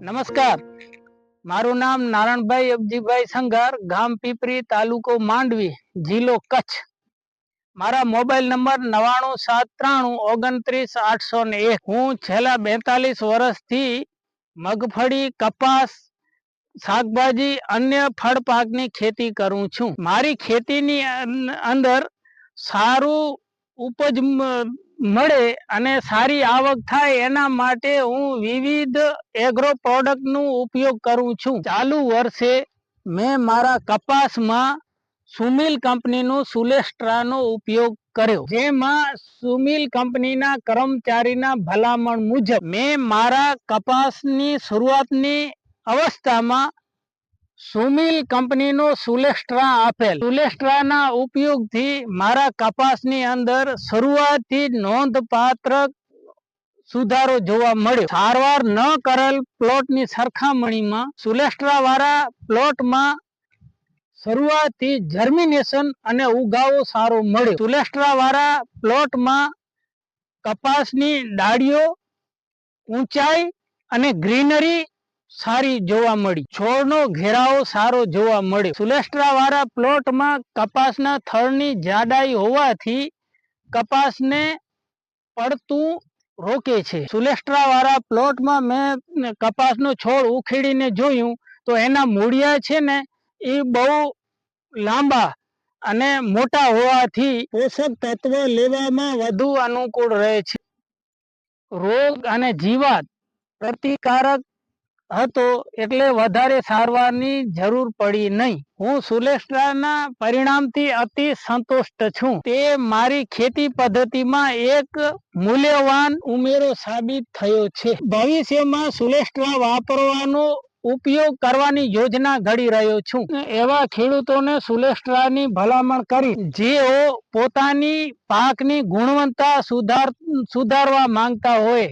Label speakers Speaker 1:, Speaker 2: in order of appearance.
Speaker 1: નમસ્કાર. મારું નામ નારણભાઈ અબજીભાઈ સંઘાર, ગામ પીપરી, તાલુકો માંડવી, જિલ્લો કચ્છ. મારા મોબાઈલ નંબર નવાણું સાત ત્રાણું ઓગણત્રીસ આઠસો ને એક. હું છેલ્લા બેતાલીસ વર્ષથી મગફળી, કપાસ, શાકભાજી, અન્ય ફળ પાકની ખેતી કરું છું. મારી ખેતીની અંદર સારું ઉપજ મળે અને સારી આવક થાય એના માટે હું વિવિધ એગ્રો પ્રોડક્ટનો ઉપયોગ કરું છું. ચાલુ વર્ષે મેં મારા કપાસમાં સુમિલ કંપનીનું સુલેસ્ટ્રાનો ઉપયોગ કર્યો, જેમાં સુમિલ કંપનીના કર્મચારીના ભલામણ મુજબ મેં મારા કપાસની શરૂઆતની અવસ્થામાં સુમિલ કંપનીનો સુલેસ્ટ્રા આપેલ. સુલેસ્ટ્રાના ઉપયોગથી મારા કપાસની અંદર શરૂઆતથી નોંધપાત્ર સુધારો જોવા મળ્યો. સારવાર ન કરેલ પ્લોટની સરખામણીમાં સુલેસ્ટ્રા વાળા પ્લોટમાં શરૂઆતથી જર્મિનેશન અને ઉગાવો સારો મળ્યો. સુલેસ્ટ્રા વાળા પ્લોટમાં કપાસની ડાળીઓ ઊંચાઈ અને ગ્રીનરી સારી જોવા મળી. છોડનો ઘેરાવો સારો જોવા મળ્યો. સુલેસ્ટ્રા વાળા પ્લોટમાં કપાસના થળની જાડાઈ હોવાથી કપાસને પડતું રોકે છે. સુલેસ્ટ્રા વાળા પ્લોટમાં મેં કપાસનો છોડ ઉખેડીને જોયું તો એના મૂળિયા છે ને એ બહુ લાંબા અને મોટા હોવાથી પોષક તત્વ લેવામાં વધુ અનુકૂળ રહે છે. રોગ અને જીવાત પ્રતિકારક હતો એટલે વધારે સારવારની જરૂર પડી નહીં. હું સુલેષ્ટ્રાના પરિણામથી અતિ સંતુષ્ટ છું. તે મારી ખેતી પદ્ધતિમાં એક મૂલ્યવાન ઉમેરો સાબિત થયો છે. ભવિષ્યમાં સુલેષ્ટ્રા વાપરવાનો ઉપયોગ કરવાની યોજના ઘડી રહ્યો છું. એવા ખેડૂતોને સુલેષ્ટ્રાની ભલામણ કરી. જેઓ પોતાની પાકની ગુણવત્તા સુધાર, સુધારવા માંગતા હોય.